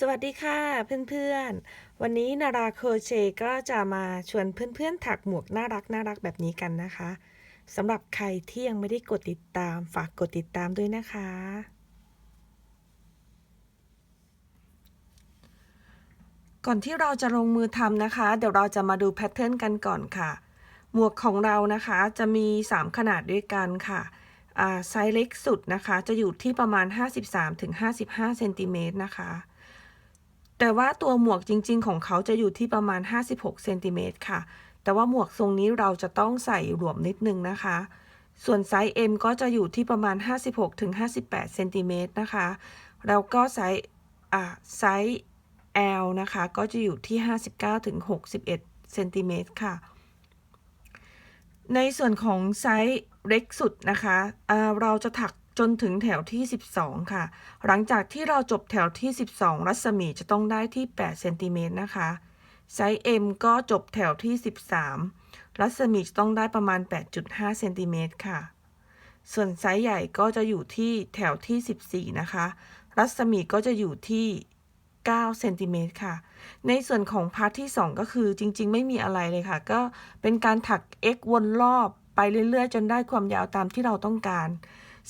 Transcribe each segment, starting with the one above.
สวัสดีค่ะเพื่อนๆ วันนี้นาราโครเชต์ก็จะมาชวนเพื่อนๆถักหมวกน่ารักน่ารักแบบนี้กันนะคะสำหรับใครที่ยังไม่ได้กดติดตามฝากกดติดตามด้วยนะคะ ก่อนที่เราจะลงมือทำนะคะ เดี๋ยวเราจะมาดูแพทเทิร์นกันก่อนค่ะ หมวกของเรานะคะจะมี 3 ขนาดด้วยกันค่ะไซส์เล็กสุดนะคะ จะอยู่ที่ประมาณ 53-55เซนติเมตรนะคะ แต่ว่าตัวหมวกจริง ๆ ของเขาจะอยู่ที่ประมาณ 56เซนติเมตรค่ะ แต่ว่าหมวกทรงนี้เราจะต้องใส่หลวมนิดนึงนะคะ ส่วนไซส์ M ก็จะอยู่ที่ประมาณ 56-58เซนติเมตรนะคะ แล้วก็ไซส์อ่าไซส์ L นะคะ ก็จะอยู่ที่ 59-61เซนติเมตรค่ะ ในส่วนของไซส์เล็กสุดนะคะเราจะถัก จนถึงแถวที่ 12 ค่ะ หลังจากที่เราจบแถวที่ 12 รัศมีจะต้องได้ที่ 8 เซนติเมตรนะคะไซส์ M ก็จบแถวที่ 13 รัศมีจะต้องได้ประมาณ 8.5 เซนติเมตรค่ะ ส่วนไซส์ใหญ่ก็จะอยู่ที่แถวที่ 14 นะคะ รัศมีก็จะอยู่ที่9เซนติเมตรค่ะ ในส่วนของพาร์ทที่ 2 ก็คือจริง ๆ ไม่มีอะไรเลยค่ะ ก็เป็นการถัก x วนรอบไปเรื่อย ๆ จนได้ความยาวตามที่เราต้องการ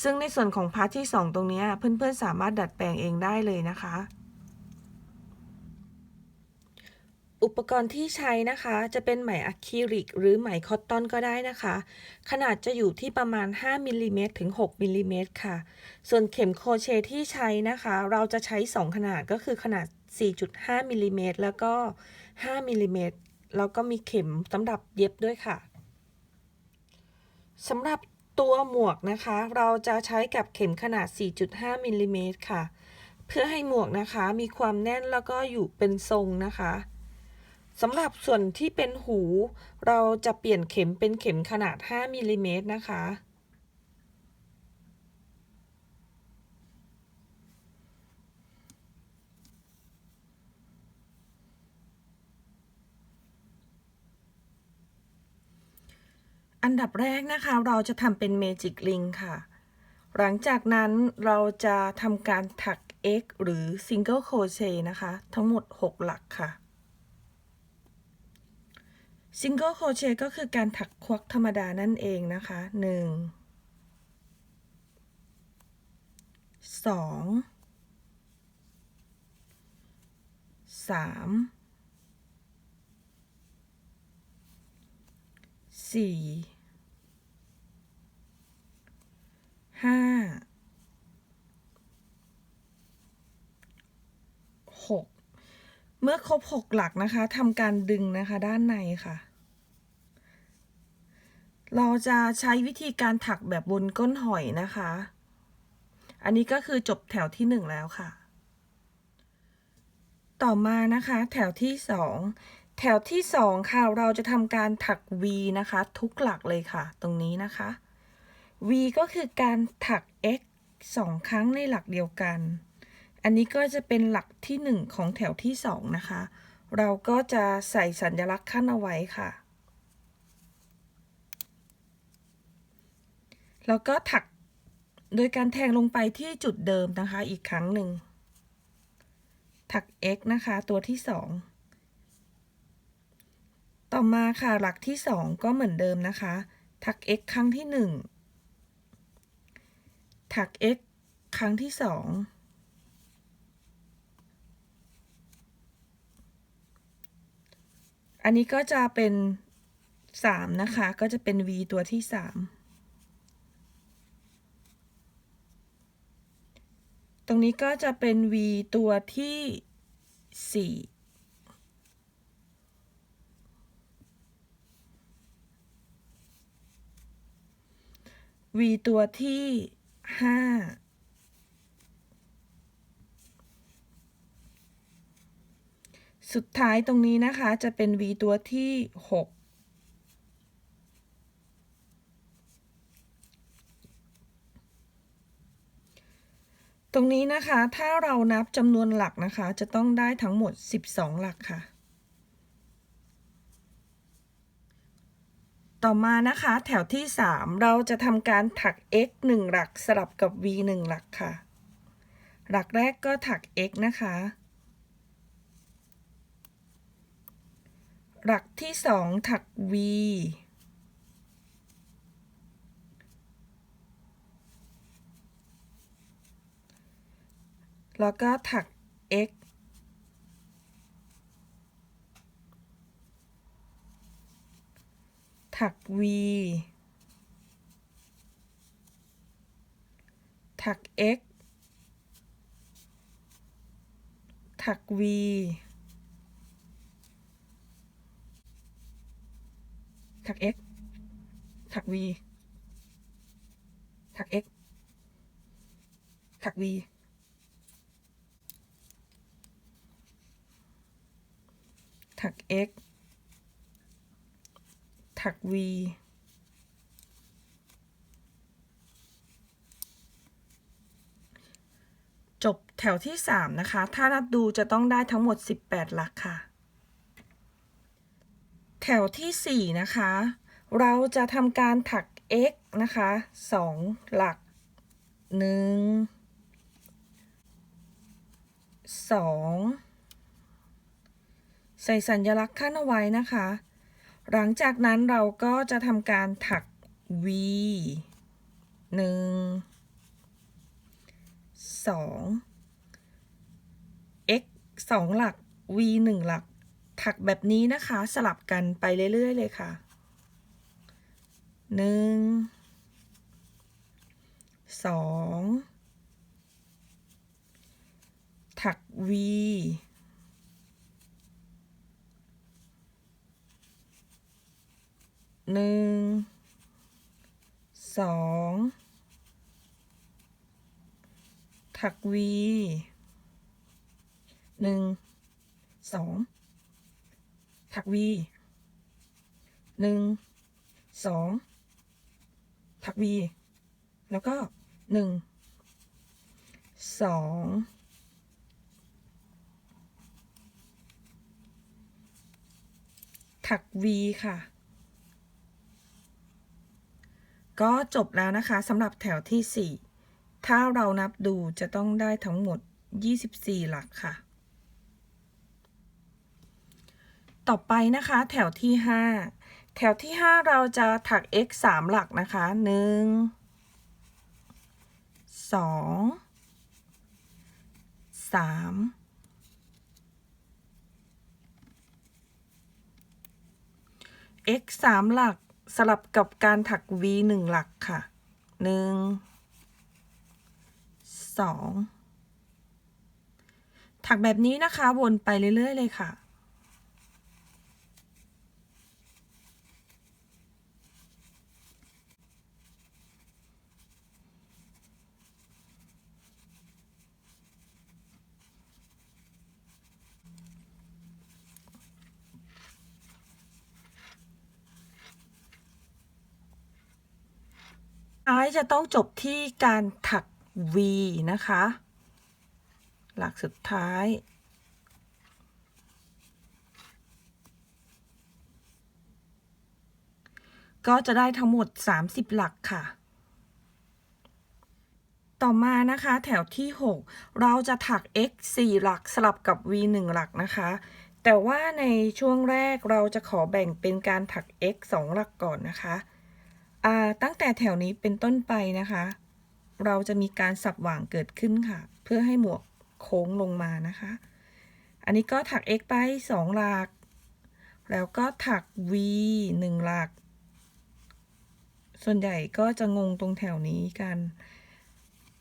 ซึ่งในส่วนของพาร์ทที่ 2 ตรงนี้เพื่อนๆสามารถดัดแปลงเองได้เลยนะคะ อุปกรณ์ที่ใช้นะคะ จะเป็นไหมอะคริลิกหรือไหมคอตตอนก็ได้นะคะ ขนาดจะอยู่ที่ประมาณ 5มิลลิเมตรถึง 6มิลลิเมตรค่ะ ส่วนเข็มโครเชต์ที่ใช้นะคะ เราจะใช้ 2 ขนาดก็คือขนาด 4.5มิลลิเมตรแล้วก็ 5มิลลิเมตรแล้วก็มีเข็มสำหรับเย็บด้วยค่ะสำหรับ ตัวหมวกนะคะ เราจะใช้กับเข็มขนาด 4.5มิลลิเมตรค่ะ เพื่อให้หมวกนะคะมีความแน่นแล้วก็อยู่เป็นทรงนะคะสำหรับส่วนที่เป็นหู เราจะเปลี่ยนเข็มเป็นเข็มขนาด 5มิลลิเมตรนะคะ อันดับแรกนะคะเราจะทำเป็นเมจิกลิงค่ะ หลังจากนั้นเราจะทำการถัก X หรือ Single Crochet นะคะ ทั้งหมด 6 หลักค่ะ Single Crochet ก็คือการถักควักธรรมดานั่นเองนะคะ 1 2 3สี่ ห้าหกเมื่อครบหกหลักนะคะทำการดึงนะคะด้านในค่ะ เราจะใช้วิธีการถักแบบบนก้นหอยนะคะ อันนี้ก็คือจบแถวที่หนึ่งแล้วค่ะ ต่อมานะคะแถวที่สองแถวที่สองค่ะเราจะทำการถัก V นะคะ ทุกหลักเลยค่ะ ตรงนี้นะคะ V ก็คือการถัก X สองครั้งในหลักเดียวกัน อันนี้ก็จะเป็นหลักที่หนึ่งของแถวที่สองนะคะ เราก็จะใส่สัญลักษณ์ขั้นเอาไว้ค่ะ แล้วก็ถักโดยการแทงลงไปที่จุดเดิมนะคะอีกครั้งหนึ่ง ถัก X นะคะ ตัวที่สองต่อมาค่ะหลักที่ 2 ก็เหมือนเดิมนะคะ ถัก x ครั้งที่ 1 ถัก x ครั้งที่2อันนี้ก็จะเป็น3นะคะ ก็จะเป็น v ตัวที่3ตรงนี้ก็จะเป็น v ตัวที่4 V ตัวที่ ห้าสุดท้ายตรงนี้นะคะจะเป็น V ตัวที่หกตรงนี้นะคะถ้าเรานับจำนวนหลักนะคะ จะต้องได้ทั้งหมด 12 หลักค่ะ ต่อมานะคะ แถวที่ 3 เราจะทำการถัก x 1 หลักสลับกับ v 1 หลักค่ะ หลักแรกก็ถัก x นะคะ หลักที่ 2 ถัก v แล้วก็ถัก x ถัก v ถัก x ถัก v ถัก x ถัก v ถัก x ถัก v ถัก x ถัก v จบแถวที่ 3 นะคะ ถ้านับดูจะต้องได้ทั้งหมด 18 หลักค่ะ แถวที่ 4 นะคะ เราจะทำการถัก x นะคะ 2 หลัก 1 2 ใส่สัญลักษณ์ขั้นเอาไว้นะคะ หลังจากนั้นเราก็จะทำการถัก v 1 2 x 2 หลัก v 1 หลัก ถักแบบนี้นะคะ สลับกันไปเรื่อย ๆ เลยค่ะ 1 2 ถัก v หนึ่งสองถัก v หนึ่งสองถัก v หนึ่งสองถัก v แล้วก็หนึ่งสองถัก v ค่ะ ก็จบแล้วนะคะสำหรับแถวที่ 4 ถ้าเรานับดูจะต้องได้ทั้งหมด 24 หลักค่ะ ต่อไปนะคะแถวที่ 5 แถวที่ 5 เราจะถัก x 3 หลักนะคะ 1 2 3 x 3 หลัก สลับกับการถัก v หนึ่งหลักค่ะหนึ่งสองถักแบบนี้นะคะ วนไปเรื่อย ๆ เลยค่ะ ท้ายจะต้องจบที่การถัก V นะคะ หลักสุดท้ายก็จะได้ทั้งหมด 30 หลักค่ะ ต่อมานะคะแถวที่ 6 เราจะถัก x 4 หลักสลับกับ v 1 หลักนะคะ แต่ว่าในช่วงแรกเราจะขอแบ่งเป็นการถัก x 2 หลักก่อนนะคะ ตั้งแต่แถวนี้เป็นต้นไปนะคะ เราจะมีการสับหว่างเกิดขึ้นค่ะ เพื่อให้หมวกโค้งลงมานะคะ อันนี้ก็ถัก x ไป2หลัก แล้วก็ถัก v 1หลัก ส่วนใหญ่ก็จะงงตรงแถวนี้กัน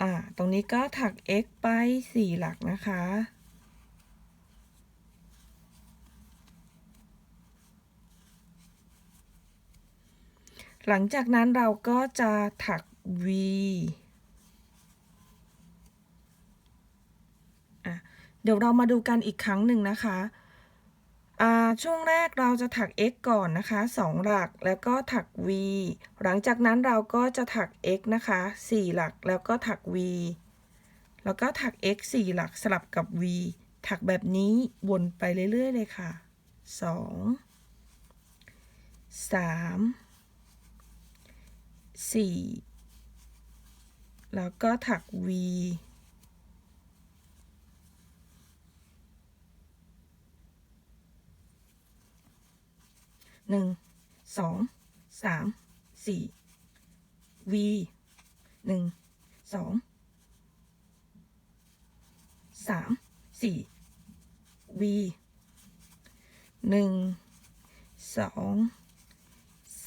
อ่า ตรงนี้ก็ถัก x ไป4หลักนะคะ หลังจากนั้นเราก็จะถัก v อะเดี๋ยวเรามาดูกันอีกครั้งหนึ่งนะคะอ่าช่วงแรกเราจะถัก x ก่อนนะคะ 2 หลักแล้วก็ถัก v หลังจากนั้นเราก็จะถัก x นะคะ 4 หลักแล้วก็ถัก v แล้วก็ถัก x 4 หลักสลับกับ v ถักแบบนี้วนไปเรื่อย ๆ เลยค่ะ 2 3 สี่แล้วก็ถัก V หหนึ่งสองสามสี่ v หนึ่งสองสามสี่ v หนึ่งสอง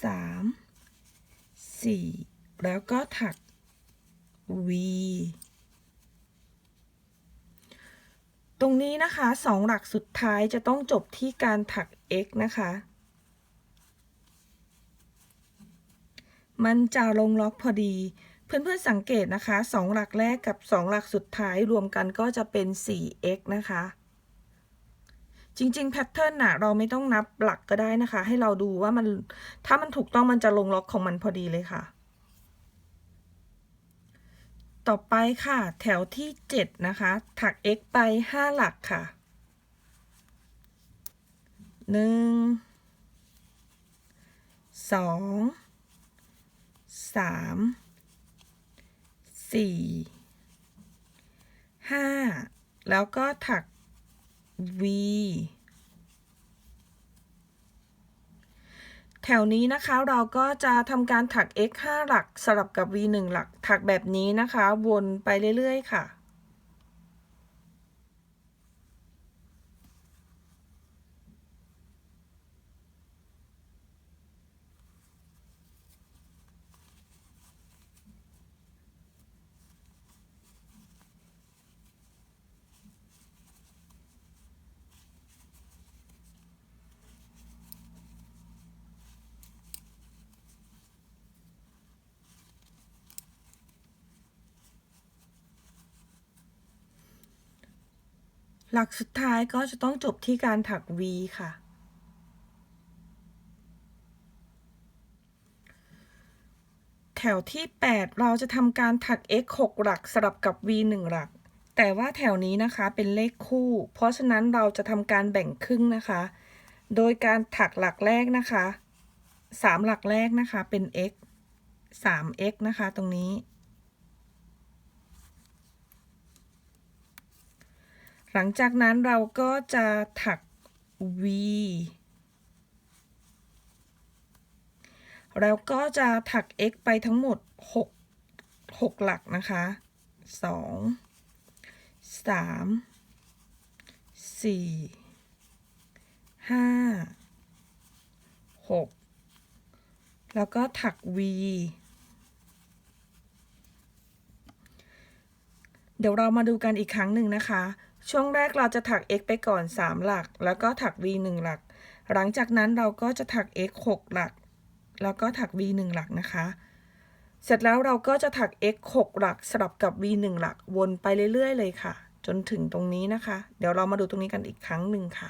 สาม สี่แล้วก็ถัก v ตรงนี้นะคะสองหลักสุดท้ายจะต้องจบที่การถัก x นะคะ มันจะลงล็อกพอดี เพื่อนๆสังเกตนะคะสองหลักแรกกับสองหลักสุดท้ายรวมกันก็จะเป็น 4x นะคะ จริงๆแพทเทิร์นน่ะเราไม่ต้องนับหลักก็ได้นะคะ ให้เราดูว่ามันถ้ามันถูกต้องมันจะลงล็อกของมันพอดีเลยค่ะ ต่อไปค่ะ แถวที่ 7 นะคะ ถัก x ไป 5 หลักค่ะ 1 2สามสี่ห้าแล้วก็ถัก V แถวนี้นะคะเราก็จะทำการถัก x 5 หลักสลับกับ v 1หลักถักแบบนี้นะคะ วนไปเรื่อย ๆ ค่ะ หลักสุดท้ายก็จะต้องจบที่การถัก V ค่ะ แถวที่ 8 เราจะทำการถัก x 6 หลักสลับกับ v 1 หลัก แต่ว่าแถวนี้นะคะเป็นเลขคู่ เพราะฉะนั้นเราจะทำการแบ่งครึ่งนะคะ โดยการถักหลักแรกนะคะ 3 หลักแรกนะคะเป็น x 3x นะคะตรงนี้ หลังจากนั้นเราก็จะถัก V แล้วก็จะถัก x ไปทั้งหมด 6 6 หลักนะคะ 2 3 4 5 6 แล้วก็ถัก V เดี๋ยวเรามาดูกันอีกครั้งหนึ่งนะคะ ช่วงแรกเราจะถัก x ไปก่อน 3 หลัก แล้วก็ถัก v 1 หลัก หลังจากนั้นเราก็จะถัก x 6 หลัก แล้วก็ถัก v 1 หลักนะคะ เสร็จแล้วเราก็จะถัก x 6 หลักสลับกับ v 1 หลักวนไปเรื่อย ๆ เลยค่ะ จนถึงตรงนี้นะคะ เดี๋ยวเรามาดูตรงนี้กันอีกครั้งหนึ่งค่ะ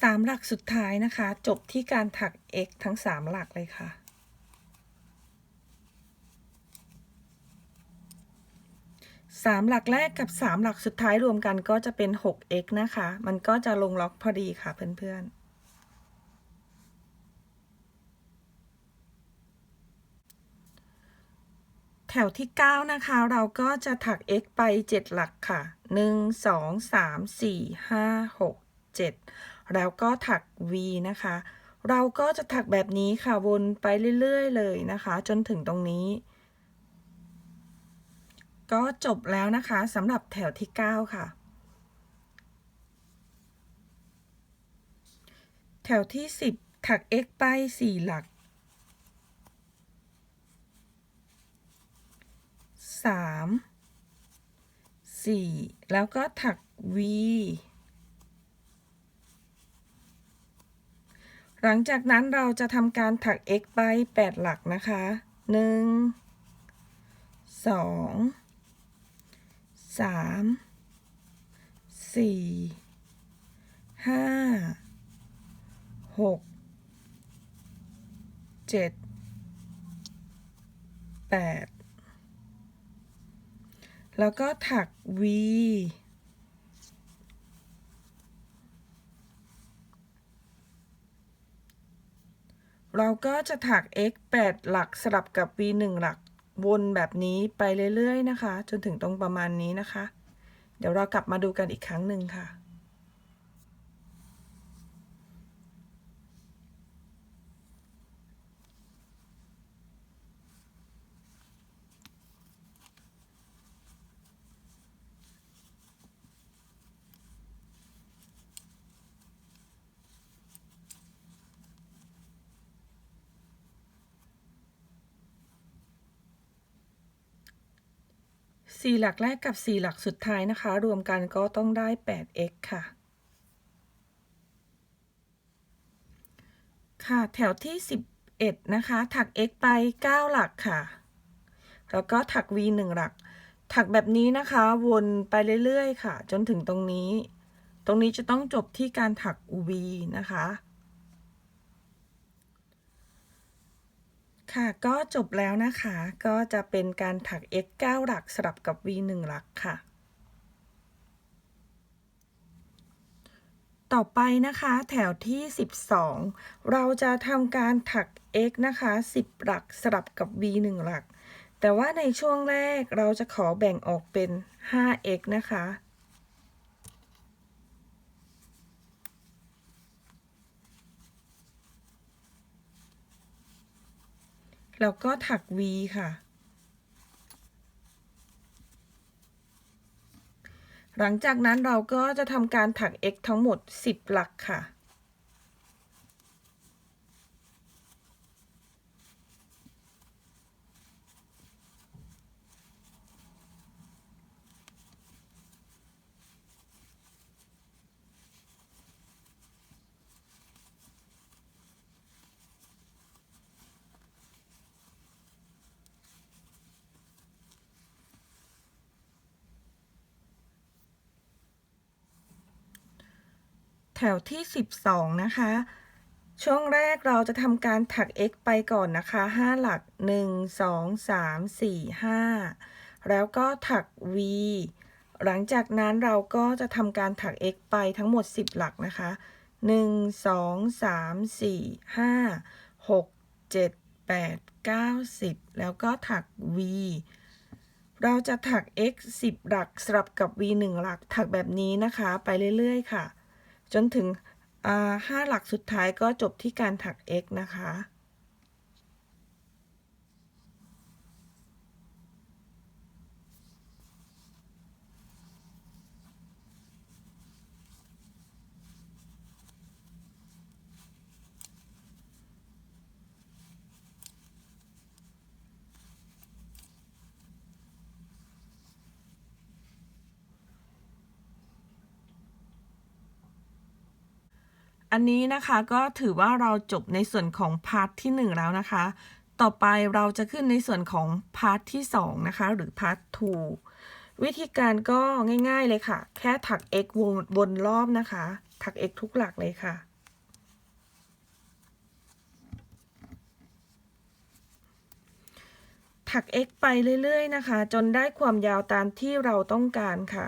สามหลักสุดท้ายนะคะ จบที่การถัก x ทั้ง3หลักเลยค่ะ สามหลักแรกกับสามหลักสุดท้ายรวมกันก็จะเป็น 6x นะคะ มันก็จะลงล็อกพอดีค่ะเพื่อนๆแถวที่ 9 นะคะ เราก็จะถัก x ไป 7 หลักค่ะ 1 2 3 4 5 6 7 แล้วก็ถัก v นะคะ เราก็จะถักแบบนี้ค่ะวนไปเรื่อยๆ เลยนะคะ จนถึงตรงนี้ ก็จบแล้วนะคะสำหรับแถวที่ 9 ค่ะ แถวที่ 10 ถัก x ไป 4 หลัก 3 4 แล้วก็ถัก v หลังจากนั้นเราจะทำการถัก x ไป 8 หลักนะคะ 1 2 3 4 5 6 7 8 แล้วก็ถัก v เราก็จะถัก x 8 หลักสลับกับ v 1หลักวนแบบนี้ไปเรื่อยๆนะคะ จนถึงตรงประมาณนี้นะคะ เดี๋ยวเรากลับมาดูกันอีกครั้งหนึ่งค่ะ 4 หลักแรกกับ 4 หลักสุดท้ายนะคะ รวมกันก็ต้องได้ 8x ค่ะ ค่ะ แถวที่ 11 นะคะ ถัก x ไป 9 หลักค่ะ แล้วก็ถัก v 1 หลัก ถักแบบนี้นะคะ วนไปเรื่อย ๆ ค่ะ จนถึงตรงนี้ ตรงนี้จะต้องจบที่การถัก v นะคะ ค่ะก็จบแล้วนะคะก็จะเป็นการถัก x 9 หลักสลับกับ v 1หลักค่ะ ต่อไปนะคะแถวที่ 12 เราจะทำการถัก x นะคะ 10 หลักสลับกับ v 1หลัก แต่ว่าในช่วงแรกเราจะขอแบ่งออกเป็น 5x นะคะ แล้วก็ถัก V ค่ะ หลังจากนั้นเราก็จะทำการถัก x ทั้งหมด 10 หลักค่ะ ถวที่ 12 นะคะ ช่วงแรกเราจะทำการถัก x ไปก่อนนะคะ 5 หลัก 1 2 3 4 5 แล้วก็ถัก v หลังจากนั้นเราก็จะทำการถัก x ไปทั้งหมด 10 หลักนะคะ 1 2 3 4 5 6 7 8 9 10 แล้วก็ถัก v เราจะถัก x 10 หลักสลับกับ v 1 หลักถักแบบนี้นะคะ ไปเรื่อย ๆ ค่ะ จนถึง 5 หลักสุดท้ายก็จบที่การถัก x นะคะ อันนี้นะคะก็ถือว่าเราจบในส่วนของพาร์ทที่ 1 แล้วนะคะ ต่อไปเราจะขึ้นในส่วนของพาร์ทที่ 2 นะคะ หรือพาร์ท2วิธีการก็ง่ายๆเลยค่ะ แค่ถัก x วนวนรอบนะคะ ถัก x ทุกหลักเลยค่ะ ถัก x ไปเรื่อยๆนะคะ จนได้ความยาวตามที่เราต้องการค่ะ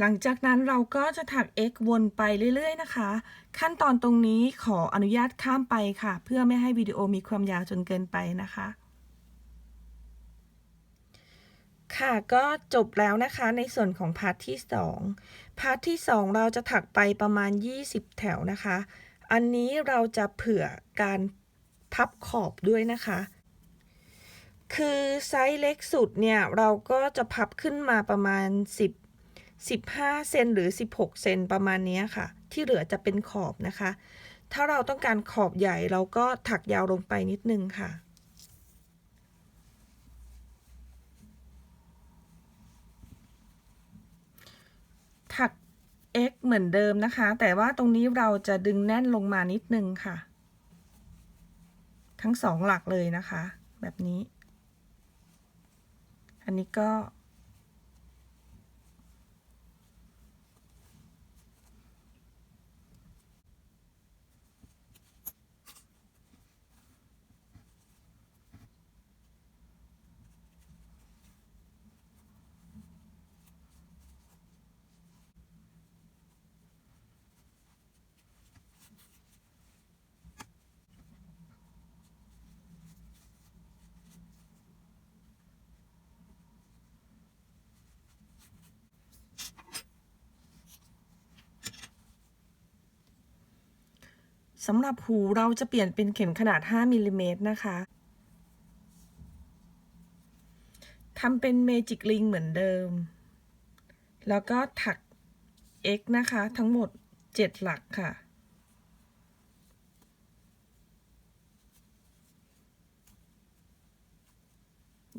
หลังจากนั้นเราก็จะถัก x วนไปเรื่อย ๆ นะคะ ขั้นตอนตรงนี้ขออนุญาตข้ามไปค่ะ เพื่อไม่ให้วิดีโอมีความยาวจนเกินไปนะคะ ค่ะก็จบแล้วนะคะในส่วนของพาร์ทที่ 2 พาร์ทที่ 2 เราจะถักไปประมาณ 20 แถวนะคะ อันนี้เราจะเผื่อการพับขอบด้วยนะคะคือไซส์เล็กสุดเนี่ย เราก็จะพับขึ้นมาประมาณ 10 15 เซนหรือ 16 เซนประมาณนี้ค่ะ ที่เหลือจะเป็นขอบนะคะ ถ้าเราต้องการขอบใหญ่เราก็ถักยาวลงไปนิดนึงค่ะ ถัก x เหมือนเดิมนะคะ แต่ว่าตรงนี้เราจะดึงแน่นลงมานิดนึงค่ะ ทั้งสองหลักเลยนะคะ แบบนี้ อันนี้ก็ สำหรับหูเราจะเปลี่ยนเป็นเข็มขนาด 5มิลลิเมตรนะคะทำเป็นเมจิกลิงเหมือนเดิม แล้วก็ถัก x นะคะ ทั้งหมด 7 หลักค่ะ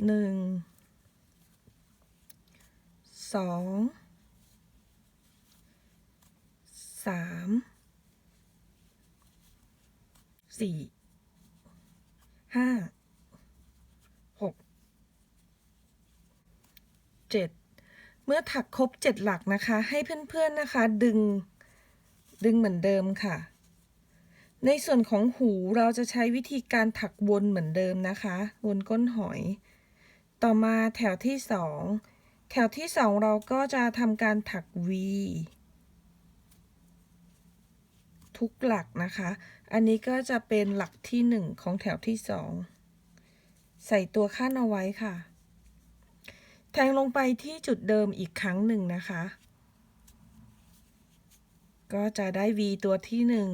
หนึ่ง สอง สาม สี่ห้าหกเจ็ดเมื่อถักครบเจ็ดหลักนะคะ ให้เพื่อนๆนะคะ ดึงดึงเหมือนเดิมค่ะ ในส่วนของหูเราจะใช้วิธีการถักวนเหมือนเดิมนะคะ วนก้นหอย ต่อมาแถวที่สองแถวที่สองเราก็จะทำการถัก V ทุกหลักนะคะ อันนี้ก็จะเป็นหลักที่หนึ่งของแถวที่สองใส่ตัวขั้นเอาไว้ค่ะ แทงลงไปที่จุดเดิมอีกครั้งหนึ่งนะคะ ก็จะได้ V ตัวที่หนึ่ง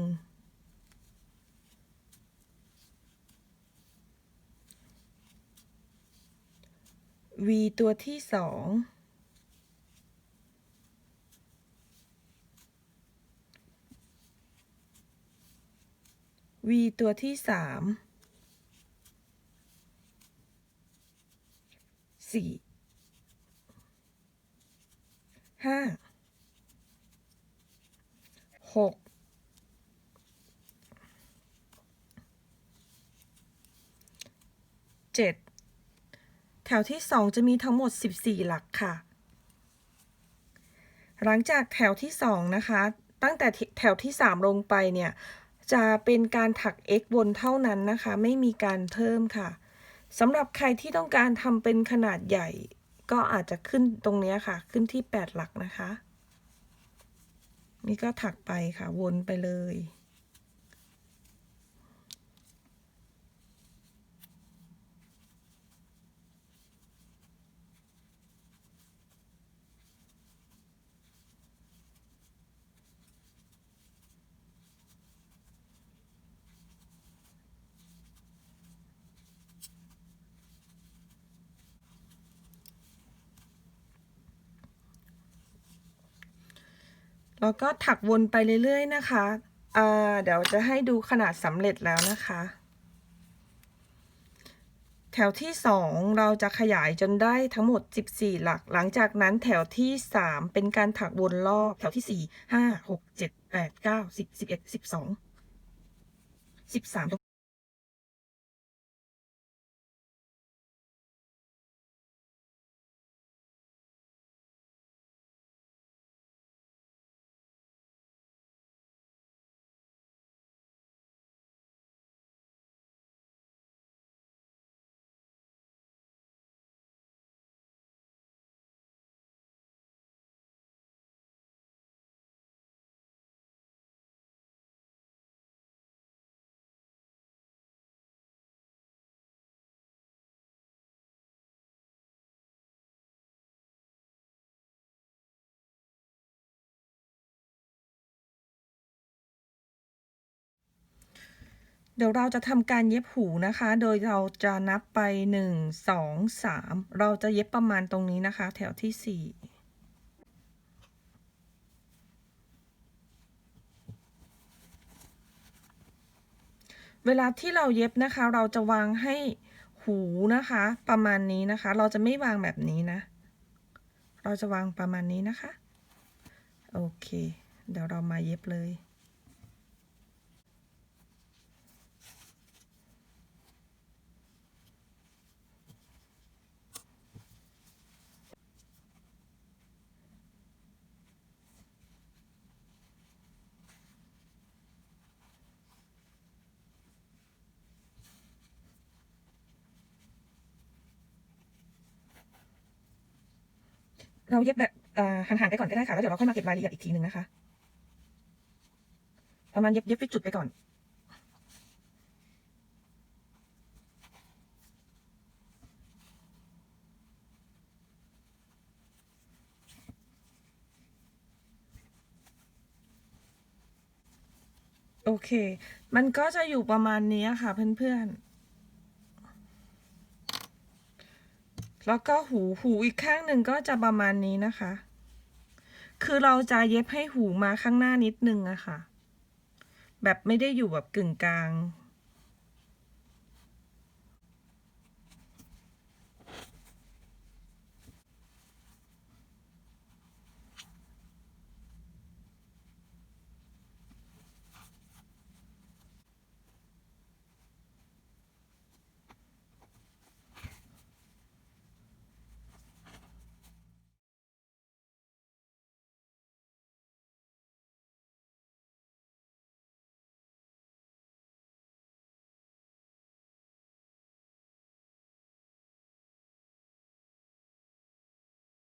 V ตัวที่สอง V ตัวที่สามสี่ห้าหกเจ็ดแถวที่สองจะมีทั้งหมด14หลักค่ะ หลังจากแถวที่สองนะคะ ตั้งแต่แถวที่สามลงไปเนี่ย จะเป็นการถัก x วนเท่านั้นนะคะ ไม่มีการเพิ่มค่ะสำหรับใครที่ต้องการทำเป็นขนาดใหญ่ ก็อาจจะขึ้นตรงนี้ค่ะ ขึ้นที่ 8 หลักนะคะ นี่ก็ถักไปค่ะ วนไปเลย แล้วก็ถักวนไปเรื่อยๆนะคะเดี๋ยวจะให้ดูขนาดสำเร็จแล้วนะคะ แถวที่ 2 เราจะขยายจนได้ทั้งหมด 14 หลัก หลังจากนั้นแถวที่ 3 เป็นการถักวนรอบ แถวที่ 4 5 6 7 8 9 10 11 12 13 เดี๋ยวเราจะทำการเย็บหูนะคะ โดยเราจะนับไป 1 2 3 เราจะเย็บประมาณตรงนี้นะคะ แถวที่ 4เวลาที่เราเย็บนะคะ เราจะวางให้หูนะคะ ประมาณนี้นะคะ เราจะไม่วางแบบนี้นะ เราจะวางประมาณนี้นะคะ โอเค เดี๋ยวเรามาเย็บเลย เราเย็บแบบห่างๆไปก่อนก็ได้ค่ะ แล้วเดี๋ยวเราค่อยมาเก็บรายละเอียดอีกทีหนึ่งนะคะ ประมาณเย็บเย็บไปจุดไปก่อน โอเค มันก็จะอยู่ประมาณนี้ค่ะเพื่อนๆ แล้วก็หูหูอีกข้างหนึ่งก็จะประมาณนี้นะคะ คือเราจะเย็บให้หูมาข้างหน้านิดนึงอะค่ะ แบบไม่ได้อยู่แบบกึ่งกลาง